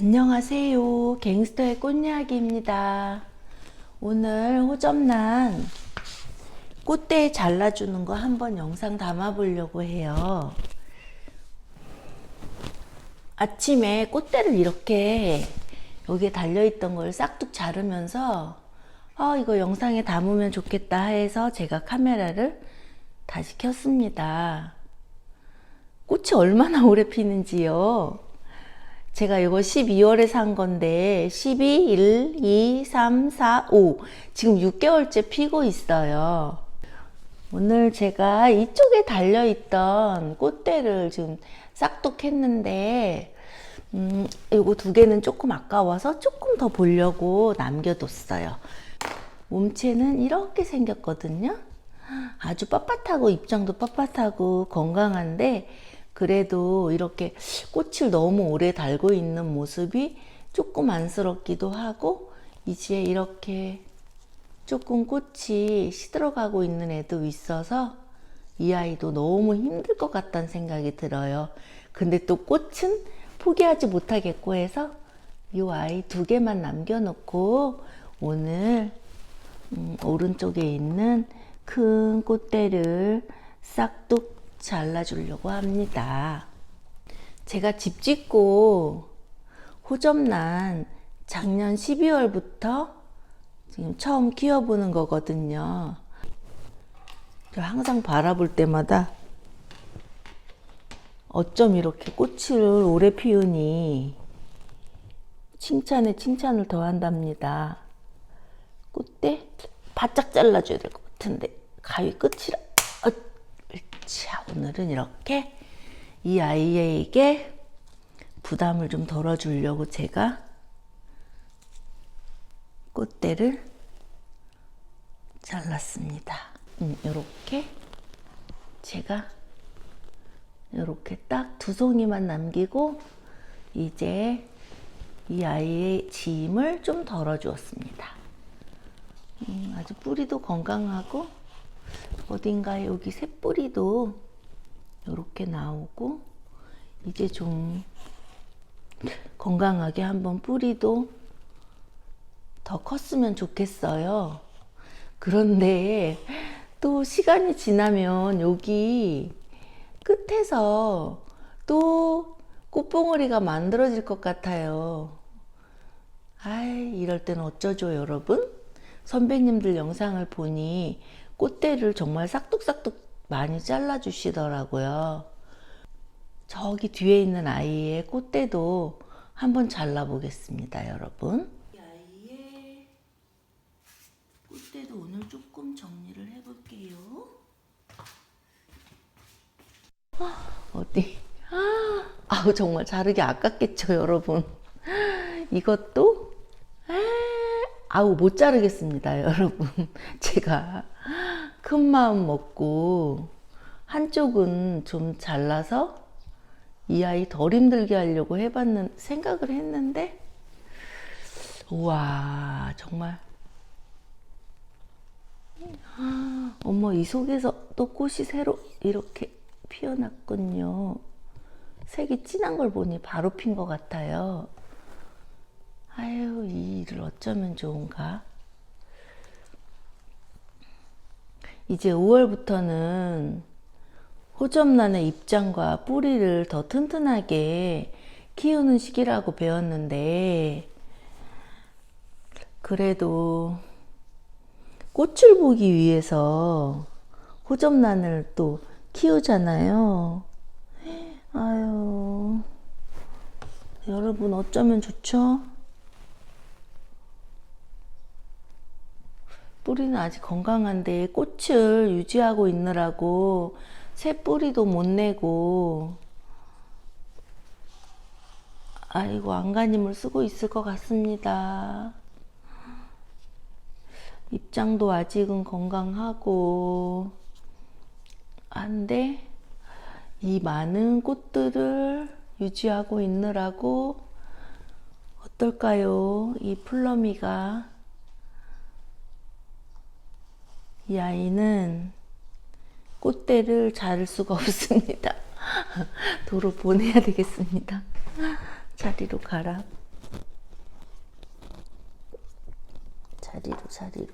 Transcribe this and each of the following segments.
안녕하세요. 갱스터의 꽃이야기입니다. 오늘 호접란 꽃대 잘라주는 거 한번 영상 담아 보려고 해요. 아침에 꽃대를 이렇게 여기에 달려있던 걸 싹둑 자르면서 아, 이거 영상에 담으면 좋겠다 해서 제가 카메라를 다시 켰습니다. 꽃이 얼마나 오래 피는지요. 제가 이거 12월에 산 건데 12, 1, 2, 3, 4, 5 지금 6개월째 피고 있어요. 오늘 제가 이쪽에 달려있던 꽃대를 지금 싹둑 했는데 음, 이거 두 개는 조금 아까워서 조금 더 보려고 남겨뒀어요. 몸체는 이렇게 생겼거든요. 아주 빳빳하고 입장도 빳빳하고 건강한데 그래도 이렇게 꽃을 너무 오래 달고 있는 모습이 조금 안쓰럽기도 하고 이제 이렇게 조금 꽃이 시들어가고 있는 애도 있어서 이 아이도 너무 힘들 것 같다는 생각이 들어요. 근데 또 꽃은 포기하지 못하겠고 해서 이 아이 두 개만 남겨놓고 오늘 음, 오른쪽에 있는 큰 꽃대를 싹둑 잘라주려고 합니다. 제가 집 짓고 호접란 작년 12월부터 지금 처음 키워보는 거거든요. 저 항상 바라볼 때마다 어쩜 이렇게 꽃을 오래 피우니 칭찬에 칭찬을 더한답니다. 꽃대 바짝 잘라줘야 될 것 같은데 가위 끝이라 어, 자 오늘은 이렇게 이 아이에게 부담을 좀 덜어주려고 제가 꽃대를 잘랐습니다. 음, 이렇게 제가 이렇게 딱 두 송이만 남기고 이제 이 아이의 짐을 좀 덜어주었습니다. 음, 아주 뿌리도 건강하고 어딘가에 여기 새뿌리도 이렇게 나오고 이제 좀 건강하게 한번 뿌리도 더 컸으면 좋겠어요. 그런데 또 시간이 지나면 여기 끝에서 또 꽃봉오리가 만들어질 것 같아요. 아이, 이럴 때는 어쩌죠, 여러분? 선배님들 영상을 보니 꽃대를 정말 싹둑싹둑 많이 잘라주시더라고요. 저기 뒤에 있는 아이의 꽃대도 한번 잘라보겠습니다, 여러분. 이 아이의 꽃대도 오늘 조금 정리를 해볼게요. 어디? 아, 아우 정말 자르기 아깝겠죠, 여러분. 이것도 에, 아우 못 자르겠습니다, 여러분. 제가 큰 마음 먹고 한쪽은 좀 잘라서 이 아이 덜 힘들게 하려고 해봤는 생각을 했는데 우와 정말 어머 이 속에서 또 꽃이 새로 이렇게 피어났군요. 색이 진한 걸 보니 바로 핀 것 같아요. 아유, 이 일을 어쩌면 좋은가? 이제 5월부터는 호접란의 입장과 뿌리를 더 튼튼하게 키우는 시기라고 배웠는데, 그래도 꽃을 보기 위해서 호접란을 또 키우잖아요. 아유, 여러분 어쩌면 좋죠? 뿌리는 아직 건강한데 꽃을 유지하고 있느라고 새 뿌리도 못 내고 아이고 안간힘을 쓰고 있을 것 같습니다. 입장도 아직은 건강하고 한데 이 많은 꽃들을 유지하고 있느라고 어떨까요? 이 플러미가 이 아이는 꽃대를 자를 수가 없습니다. 도로 보내야 되겠습니다. 자리로 가라. 자리로 자리로.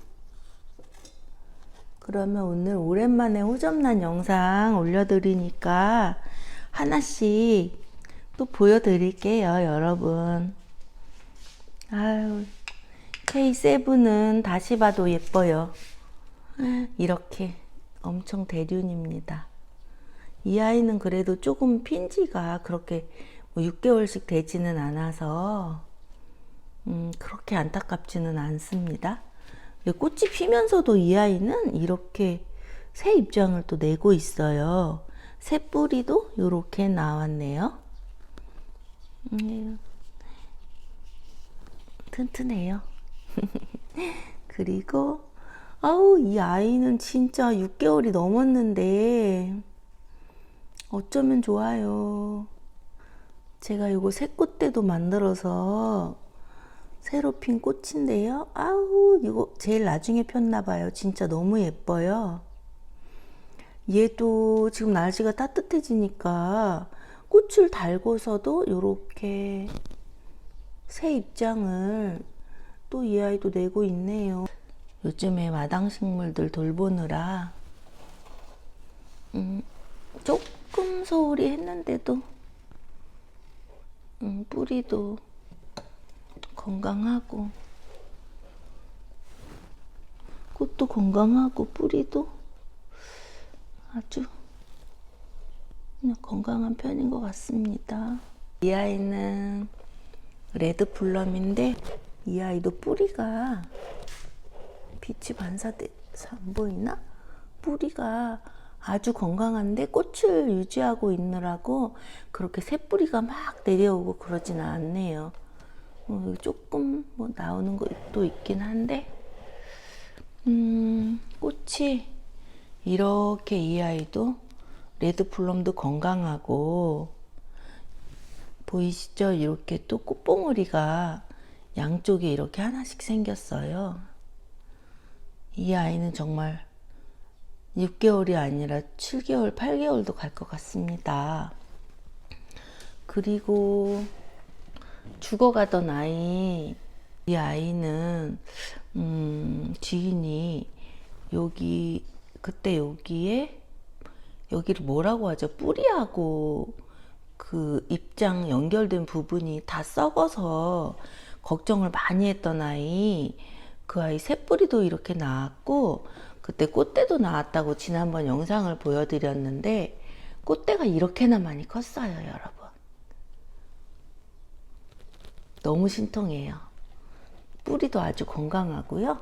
그러면 오늘 오랜만에 호접란 영상 올려드리니까 하나씩 또 보여드릴게요, 여러분. 아유, K7은 다시 봐도 예뻐요. 이렇게 엄청 대륜입니다. 이 아이는 그래도 조금 핀지가 그렇게 뭐 6개월씩 되지는 않아서 음, 그렇게 안타깝지는 않습니다. 꽃이 피면서도 이 아이는 이렇게 새 입장을 또 내고 있어요. 새 뿌리도 이렇게 나왔네요. 음, 튼튼해요. 그리고 아우 이 아이는 진짜 6개월이 넘었는데 어쩌면 좋아요. 제가 이거 새꽃대도 만들어서 새로 핀 꽃인데요. 아우 이거 제일 나중에 폈나 봐요. 진짜 너무 예뻐요. 얘도 지금 날씨가 따뜻해지니까 꽃을 달고서도 이렇게 새 입장을 또 이 아이도 내고 있네요. 요즘에 마당 식물들 돌보느라 음, 조금 소홀히 했는데도 음, 뿌리도 건강하고 꽃도 건강하고 뿌리도 아주 건강한 편인 것 같습니다. 이 아이는 레드 플럼인데 이 아이도 뿌리가 빛이 반사돼서 안 보이나? 뿌리가 아주 건강한데 꽃을 유지하고 있느라고 그렇게 새뿌리가 막 내려오고 그러지는 않네요. 어, 조금 뭐 나오는 것도 있긴 한데, 음, 꽃이 이렇게 이 아이도 레드 플럼도 건강하고 보이시죠? 이렇게 또 꽃봉오리가 양쪽에 이렇게 하나씩 생겼어요. 이 아이는 정말 6개월이 아니라 7개월, 8개월도 갈 것 같습니다. 그리고 죽어가던 아이, 이 아이는, 음, 주인이 여기, 그때 여기에, 여기를 뭐라고 하죠? 뿌리하고 그 입장 연결된 부분이 다 썩어서 걱정을 많이 했던 아이, 그 아이 새뿌리도 이렇게 나왔고, 그때 꽃대도 나왔다고 지난번 영상을 보여드렸는데, 꽃대가 이렇게나 많이 컸어요, 여러분. 너무 신통해요. 뿌리도 아주 건강하고요.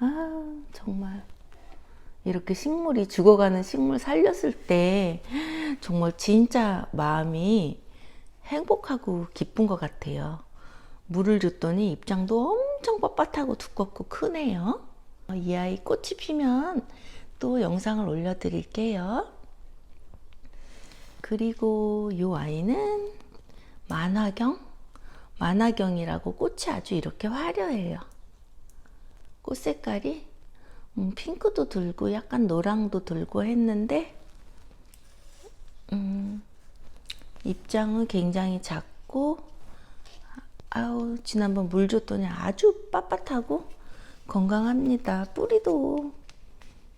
아, 정말. 이렇게 식물이 죽어가는 식물 살렸을 때 정말 진짜 마음이 행복하고 기쁜 것 같아요. 물을 줬더니 입장도 엄청 빳빳하고 두껍고 크네요. 이 아이 꽃이 피면 또 영상을 올려드릴게요. 그리고 이 아이는 만화경? 만화경이라고 꽃이 아주 이렇게 화려해요. 꽃 색깔이 음, 핑크도 들고 약간 노랑도 들고 했는데 음, 입장은 굉장히 작고 아우 지난번 물 줬더니 아주 빳빳하고 건강합니다. 뿌리도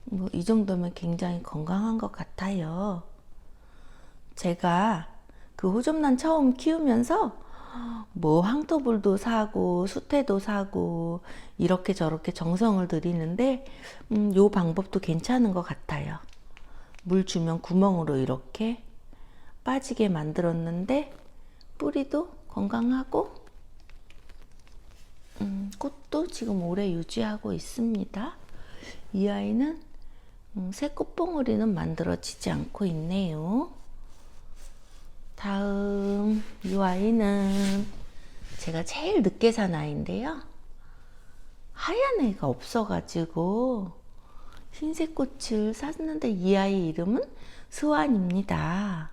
뭐 이 정도면 굉장히 건강한 것 같아요. 제가 그 호접란 처음 키우면서 뭐 황토불도 사고 수태도 사고 이렇게 저렇게 정성을 들이는데 음, 요 방법도 괜찮은 것 같아요. 물 주면 구멍으로 이렇게 빠지게 만들었는데 뿌리도 건강하고 음, 꽃도 지금 오래 유지하고 있습니다. 이 아이는 음, 새 꽃봉오리는 만들어지지 않고 있네요. 다음 이 아이는 제가 제일 늦게 산 아이인데요. 하얀 애가 없어가지고 흰색 꽃을 샀는데 이 아이 이름은 스완입니다.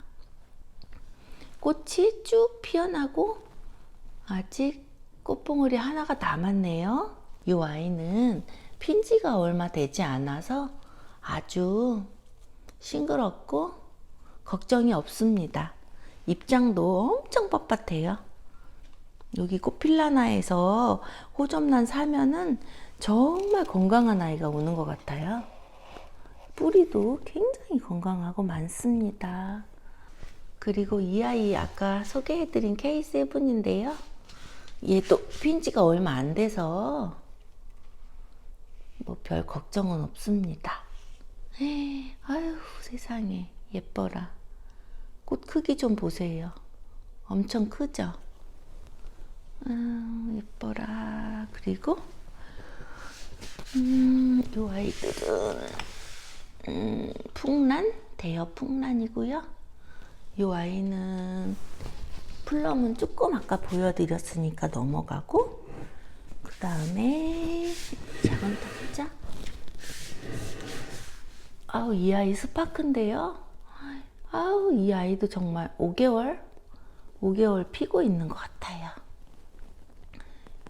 꽃이 쭉 피어나고 아직 꽃봉오리 하나가 남았네요. 이 아이는 핀지가 얼마 되지 않아서 아주 싱그럽고 걱정이 없습니다. 입장도 엄청 뻣뻣해요. 여기 꽃필라나에서 호접란 사면은 정말 건강한 아이가 오는 것 같아요. 뿌리도 굉장히 건강하고 많습니다. 그리고 이 아이 아까 소개해드린 K7인데요. 얘도 핀지가 얼마 안 돼서 뭐 별 걱정은 없습니다. 에이, 아유 세상에 예뻐라. 꽃 크기 좀 보세요. 엄청 크죠? 아, 예뻐라. 그리고 음, 요 아이들은 음, 풍란 대여 풍란이고요. 요 아이는 플럼은 조금 아까 보여드렸으니까 넘어가고 그 다음에 작은 탁자. 아우 이 아이 스파크인데요? 아우 이 아이도 정말 5개월? 5개월 피고 있는 것 같아요.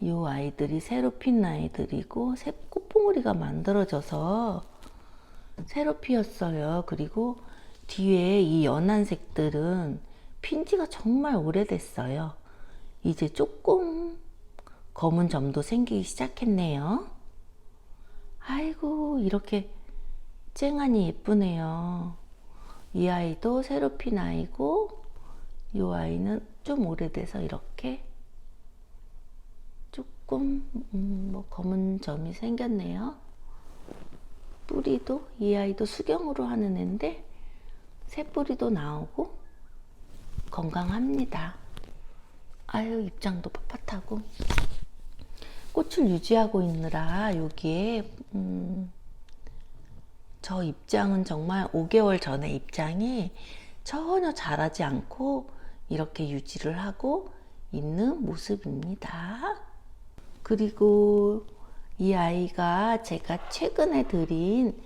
이 아이들이 새로 핀 아이들이고 새 꽃봉오리가 만들어져서 새로 피었어요. 그리고 뒤에 이 연한 색들은 핀 지가 정말 오래됐어요 이제 조금 검은 점도 생기기 시작했네요 아이고 이렇게 쨍하니 예쁘네요. 이 아이도 새로 핀 아이고 이 아이는 좀 오래돼서 이렇게 조금 음, 뭐 검은 점이 생겼네요. 뿌리도 이 아이도 수경으로 하는 애인데 새 뿌리도 나오고 건강합니다. 아유 입장도 빳빳하고 꽃을 유지하고 있느라 여기에 음, 저 입장은 정말 5개월 전에 입장이 전혀 자라지 않고 이렇게 유지를 하고 있는 모습입니다. 그리고 이 아이가 제가 최근에 들인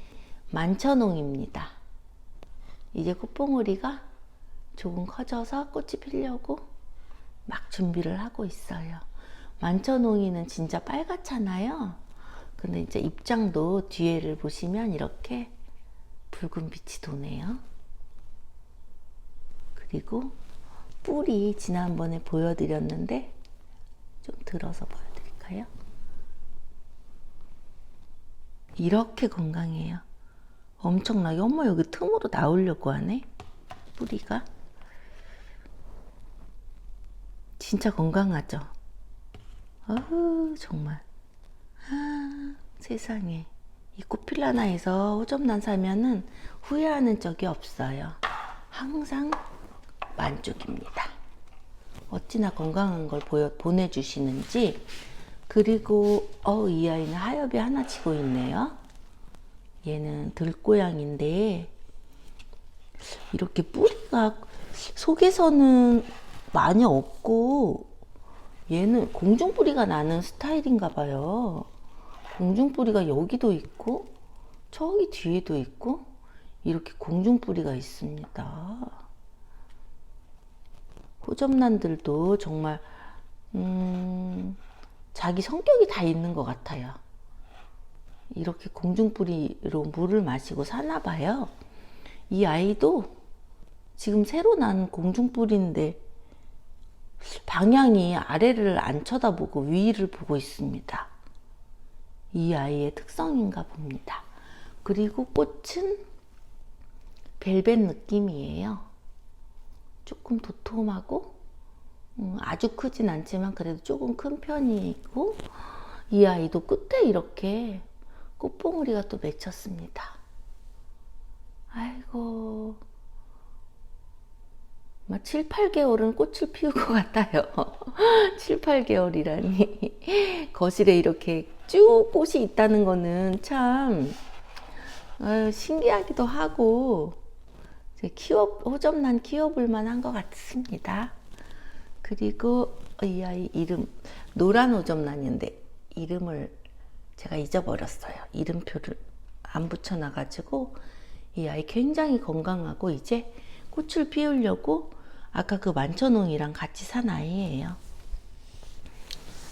만천홍입니다. 이제 꽃봉오리가 조금 커져서 꽃이 피려고 막 준비를 하고 있어요. 만천홍이는 진짜 빨갛잖아요. 근데 이제 입장도 뒤에를 보시면 이렇게 붉은 빛이 도네요. 그리고 뿔이 지난번에 보여드렸는데 좀 들어서 보여드릴까요? 이렇게 건강해요. 엄청나게 어머 여기 틈으로 나오려고 하네 뿌리가 진짜 건강하죠. 아우 정말 아, 세상에 이 꽃필라나에서 호접란 사면은 후회하는 적이 없어요. 항상 만족입니다. 어찌나 건강한 걸 보여, 보내주시는지 그리고 어, 이 아이는 하엽이 하나 지고 있네요. 얘는 들고양인데 이렇게 뿌리가 속에서는 많이 없고 얘는 공중뿌리가 나는 스타일인가 봐요. 공중뿌리가 여기도 있고 저기 뒤에도 있고 이렇게 공중뿌리가 있습니다. 호접란들도 정말 음, 자기 성격이 다 있는 것 같아요. 이렇게 공중뿌리로 물을 마시고 사나 봐요. 이 아이도 지금 새로 난 공중뿌리인데 방향이 아래를 안 쳐다보고 위를 보고 있습니다. 이 아이의 특성인가 봅니다. 그리고 꽃은 벨벳 느낌이에요. 조금 도톰하고 음, 아주 크진 않지만 그래도 조금 큰 편이고 이 아이도 끝에 이렇게 꽃봉오리가 또 맺혔습니다. 아이고 막 7, 8개월은 꽃을 피울 것 같아요. 7, 8개월이라니. 거실에 이렇게 쭉 꽃이 있다는 거는 참 아유, 신기하기도 하고 키워 호접난 키워볼 만 한 것 같습니다. 그리고 이 아이 이름 노란 호접란인데 이름을 제가 잊어버렸어요. 이름표를 안 붙여놔가지고 이 아이 굉장히 건강하고 이제 꽃을 피우려고 아까 그 만천홍이랑 같이 산 아이예요.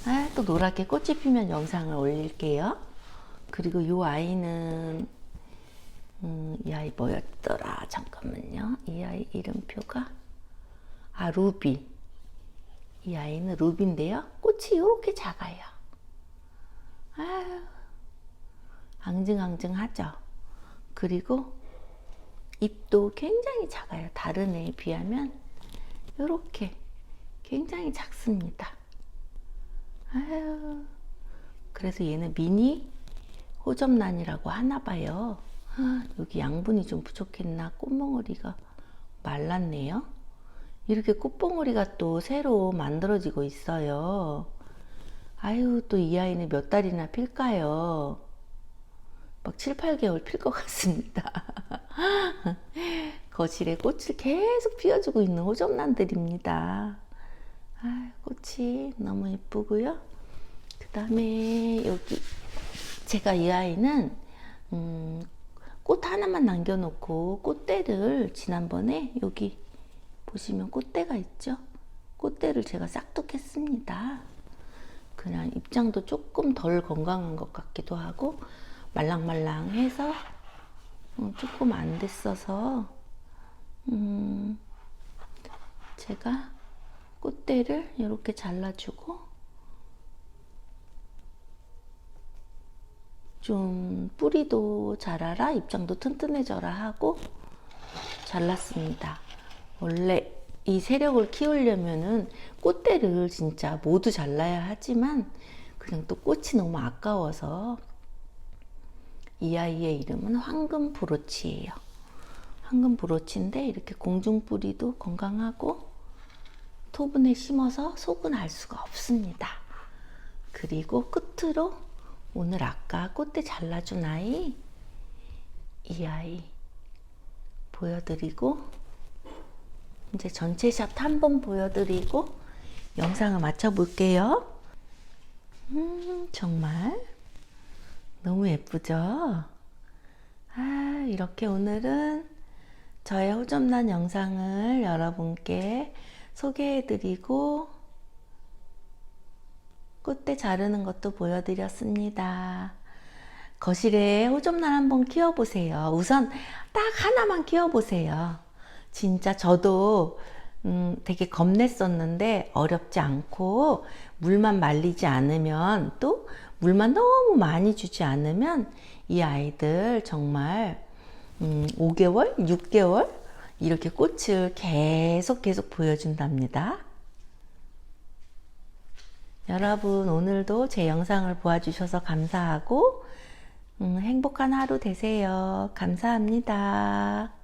아, 또 노랗게 꽃이 피면 영상을 올릴게요. 그리고 이 아이는 음, 이 아이 뭐였더라? 잠깐만요. 이 아이 이름표가 아 루비. 이 아이는 루비인데요. 꽃이 이렇게 작아요. 아유, 앙증앙증하죠. 그리고 잎도 굉장히 작아요. 다른 애에 비하면 이렇게 굉장히 작습니다. 아유, 그래서 얘는 미니 호접란이라고 하나 봐요. 아, 여기 양분이 좀 부족했나? 꽃봉오리가 말랐네요. 이렇게 꽃봉오리가 또 새로 만들어지고 있어요. 아유, 또 이 아이는 몇 달이나 필까요? 막 7, 8개월 필 것 같습니다. 거실에 꽃을 계속 피워주고 있는 호접란들입니다. 아, 꽃이 너무 예쁘고요. 그 다음에 여기 제가 이 아이는 음, 꽃 하나만 남겨놓고 꽃대를 지난번에 여기 보시면 꽃대가 있죠? 꽃대를 제가 싹둑했습니다. 그냥 입장도 조금 덜 건강한 것 같기도 하고 말랑말랑해서 음, 조금 안 됐어서 음, 제가 꽃대를 이렇게 잘라주고 좀 뿌리도 자라라 입장도 튼튼해져라 하고 잘랐습니다. 원래 이 세력을 키우려면은 꽃대를 진짜 모두 잘라야 하지만 그냥 또 꽃이 너무 아까워서 이 아이의 이름은 황금 브로치예요. 황금 브로치인데 이렇게 공중 뿌리도 건강하고 토분에 심어서 속은 알 수가 없습니다. 그리고 끝으로 오늘 아까 꽃대 잘라준 아이 이 아이 보여드리고 이제 전체 샷 한번 보여드리고 영상을 마쳐 볼게요. 음, 정말 너무 예쁘죠? 아, 이렇게 오늘은 저의 호접란 영상을 여러분께 소개해드리고 꽃대 자르는 것도 보여드렸습니다. 거실에 호접란 한번 키워보세요. 우선 딱 하나만 키워보세요. 진짜 저도 음, 되게 겁냈었는데 어렵지 않고 물만 말리지 않으면 또 물만 너무 많이 주지 않으면 이 아이들 정말 음, 5개월, 6개월 이렇게 꽃을 계속 계속 보여준답니다. 여러분 오늘도 제 영상을 보아주셔서 감사하고 음, 행복한 하루 되세요. 감사합니다.